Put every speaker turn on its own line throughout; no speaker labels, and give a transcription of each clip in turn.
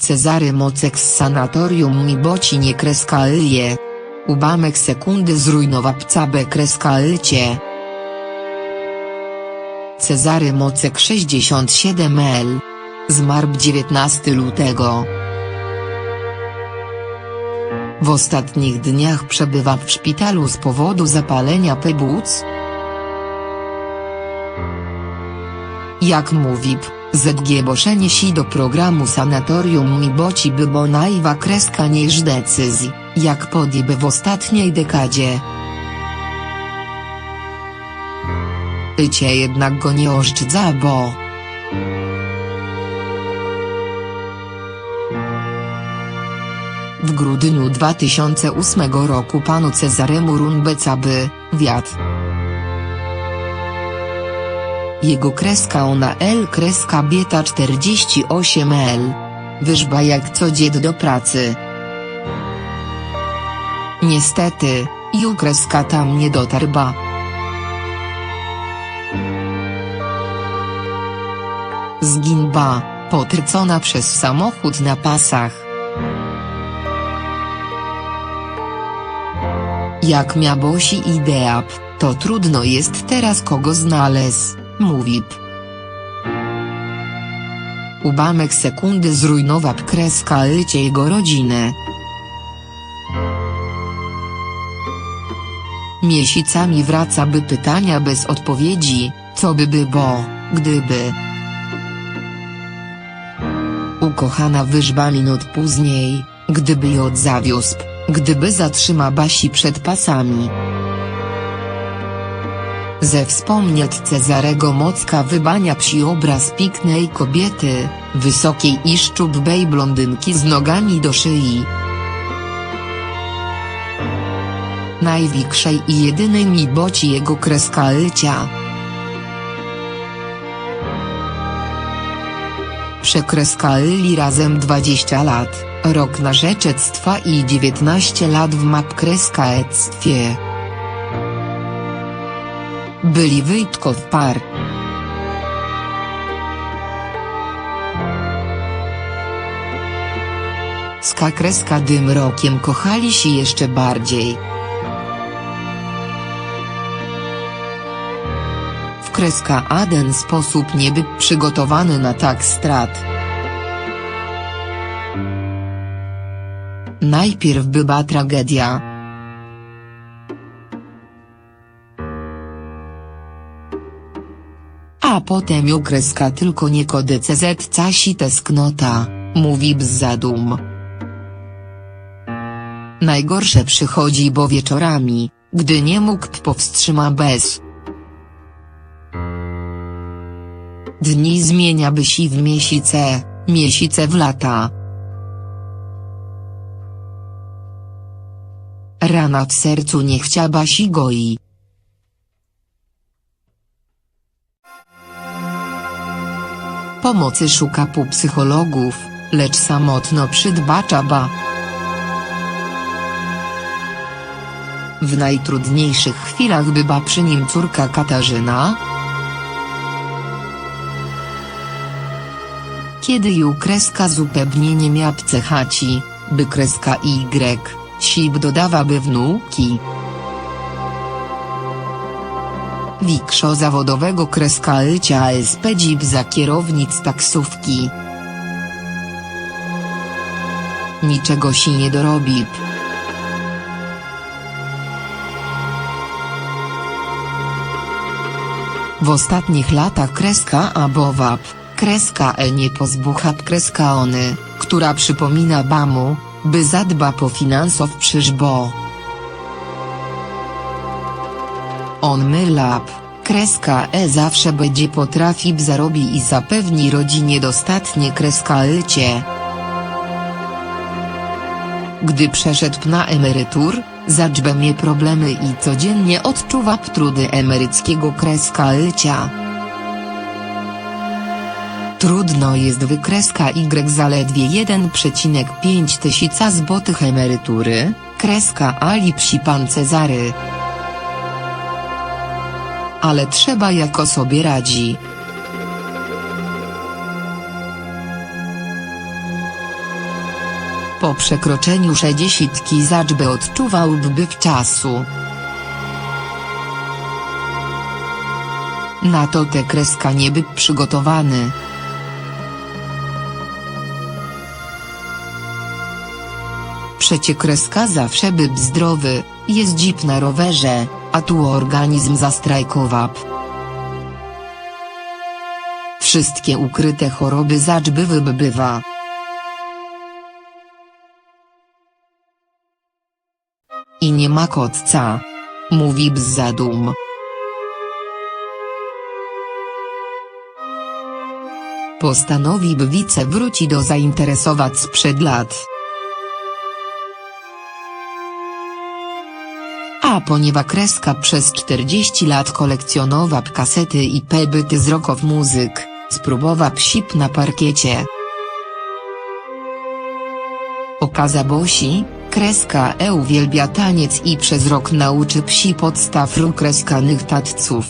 Cezary Mocek z sanatorium Miboci nie kreska Lje. Ubamek sekundy zrujnowa pcabę kreska Lcie. Cezary Mocek 67L. Zmarł 19 lutego. W ostatnich dniach przebywa w szpitalu z powodu zapalenia płuc. Jak mówi P, ZG Boszenie si do programu Sanatorium Miboci by bo najwa kreska niż decyzji, jak podjeby w ostatniej dekadzie. Tycie jednak go nie oszczędza bo... W grudniu 2008 roku panu Cezaremu Runbecaby, wiatr. Jego kreska ona L kreska bieta 48L. Wyżba jak co dzied do pracy. Niestety, ju kreska tam nie dotarba. Zginba, potrcona przez samochód na pasach. Jak miabosi idea, p, to trudno jest teraz kogo znaleźć, mówi P. Ubamek sekundy zrujnował kreska lycie jego rodzinę. Miesiącami wraca by pytania bez odpowiedzi, co by by bo, gdyby. Ukochana wyżba minut później, gdyby ją zawiózł, gdyby zatrzyma Basi przed pasami. Ze wspomnieć Cezarego Mocka wybania psi obraz pięknej kobiety, wysokiej i szczupłej blondynki z nogami do szyi. Największej i jedynej mi boci jego kreska lycia. Przekreskalili razem 20 lat, rok narzeczectwa i 19 lat w mapkreskaectwie. Byli wyjtko w par. Ska kreska dym rokiem kochali się jeszcze bardziej. W kreska Aden sposób nie był przygotowany na tak strat. Najpierw była tragedia. A potem ją kreska tylko nie kody CZ casi tesknota, mówi Bzadum. Najgorsze przychodzi bo wieczorami, gdy nie mógł powstrzyma bez. Dni zmienia by si w miesiące, miesiące w lata. Rana w sercu nie chciała si goi. Pomocy szuka pu psychologów, lecz samotno przydbacza ba. W najtrudniejszych chwilach bywa przy nim córka Katarzyna. Kiedy ju kreska zupełnie nie miała cechaci, by kreska Y, sib dodawaby wnuki. Wikrzo zawodowego kreska Lcia ASP dzib za kierownic taksówki. Niczego się nie dorobi. W ostatnich latach kreska Abowap, kreska E nie pozbucha kreska Ony, która przypomina Bamu, by zadba po finansów przyżbo. On mylap, kreska E zawsze będzie potrafi zarobi i zapewni rodzinie dostatnie kreska Lcie. Gdy przeszedł na emerytur, zaczbę mnie problemy i codziennie odczuwa trudy emeryckiego kreska Lcia. Trudno jest wykreska Y zaledwie 1,5 tysiąca złotych emerytury, kreska Ali psi pan Cezary. Ale trzeba jako sobie radzi. Po przekroczeniu szedziesiątki zaczby odczuwałby czasu. Na to te kreska nie by przygotowany. Przecie kreska zawsze by zdrowy, jest dzip na rowerze, a tu organizm zastrajkował. Wszystkie ukryte choroby zaczby wybywa. I nie ma kotca. Mówi bz zadum. Postanowi Bwice wróci do zainteresować sprzed lat. A ponieważ kreska przez 40 lat kolekcjonował kasety i pebyty z rokow muzyk, spróbował sip na parkiecie. Okaza Bosi, kreska E uwielbia taniec i przez rok nauczy psi podstaw kreskanych tadców.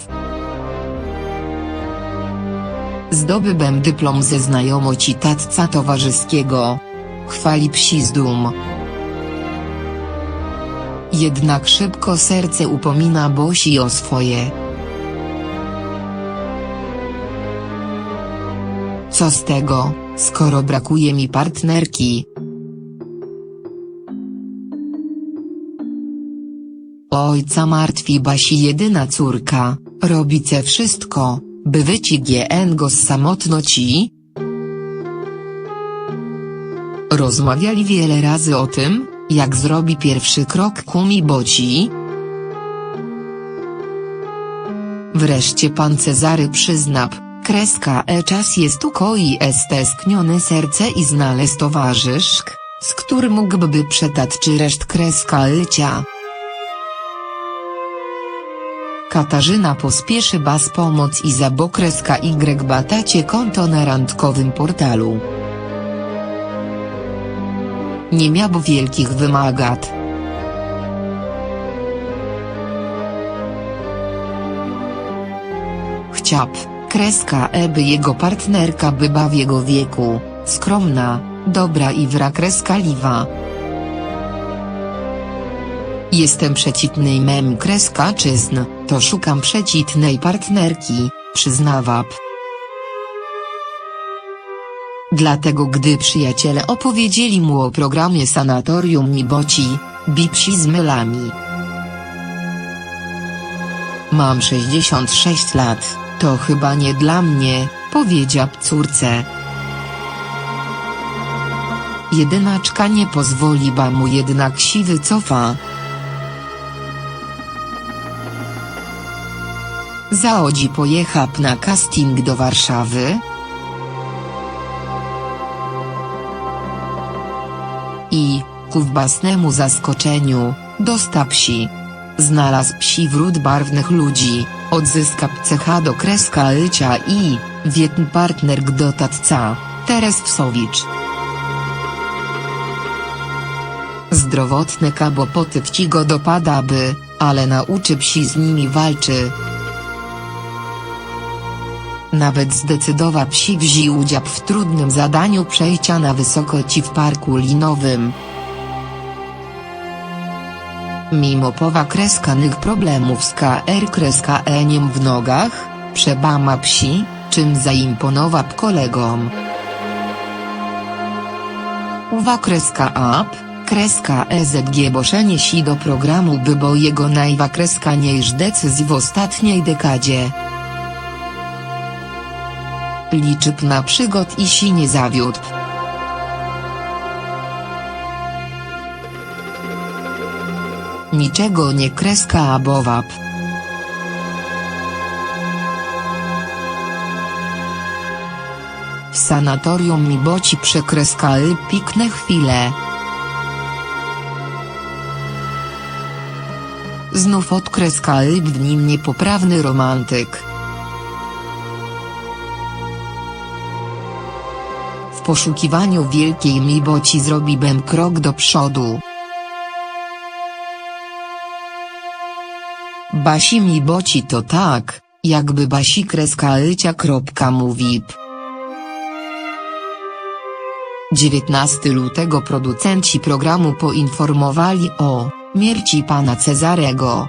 Zdobybem dyplom ze znajomości tadca towarzyskiego. Chwali psi z dum. Jednak szybko serce upomina Bosi o swoje. Co z tego, skoro brakuje mi partnerki? Ojca martwi Basi jedyna córka, robice wszystko, by wyci GN go z samotności? Rozmawiali wiele razy o tym, jak zrobi pierwszy krok ku Miboci. Wreszcie pan Cezary przyznał, kreska e czas jest ukoi estesknione serce i znalezł towarzyszk, z którym mógłby przetać czy reszt kreska lcia. Katarzyna pospieszy bas pomoc i za bokreska Y batacie konto na randkowym portalu. Nie miał wielkich wymagat. Chciał, kreska E by jego partnerka była w jego wieku, skromna, dobra i wra kreska liwa. Jestem przeciwnej mem kreska czyzn, to szukam przeciwnej partnerki, przyznawab. Dlatego gdy przyjaciele opowiedzieli mu o programie Sanatorium Miboci, bipsi z mylami. Mam 66 lat, to chyba nie dla mnie, powiedział córce. Jedynaczka nie pozwoli ba mu jednak siwy cofa. Zaodzi pojechał na casting do Warszawy. Ku własnemu zaskoczeniu, dostał psi. Znalazł psi wrót barwnych ludzi, odzyskał cecha do kreska lycia i, wietn partner do tatca, Teres Wsowicz. Zdrowotne kabopoty wci go dopadaby, ale nauczy psi z nimi walczy. Nawet zdecydowa psi wzi udział w trudnym zadaniu przejścia na wysokości w parku linowym. Mimo powa kreskanych problemów z KR kreska eniem w nogach, przebama psi, czym zaimponował kolegom. Uwa kreska up, kreska EZG boszenie si do programu by bo jego najwa kreska decyzji w ostatniej dekadzie. Liczyb na przygód i si nie zawiódł. Niczego nie kreska abowab. W sanatorium mi boci przekreskały pikne chwile. Znów odkreskały w nim niepoprawny romantyk. W poszukiwaniu wielkiej miboci zrobiłem krok do przodu. Basi mi boci to tak, jakby basi kreska ycia kropka mówi. 19 lutego producenci programu poinformowali o śmierci pana Cezarego.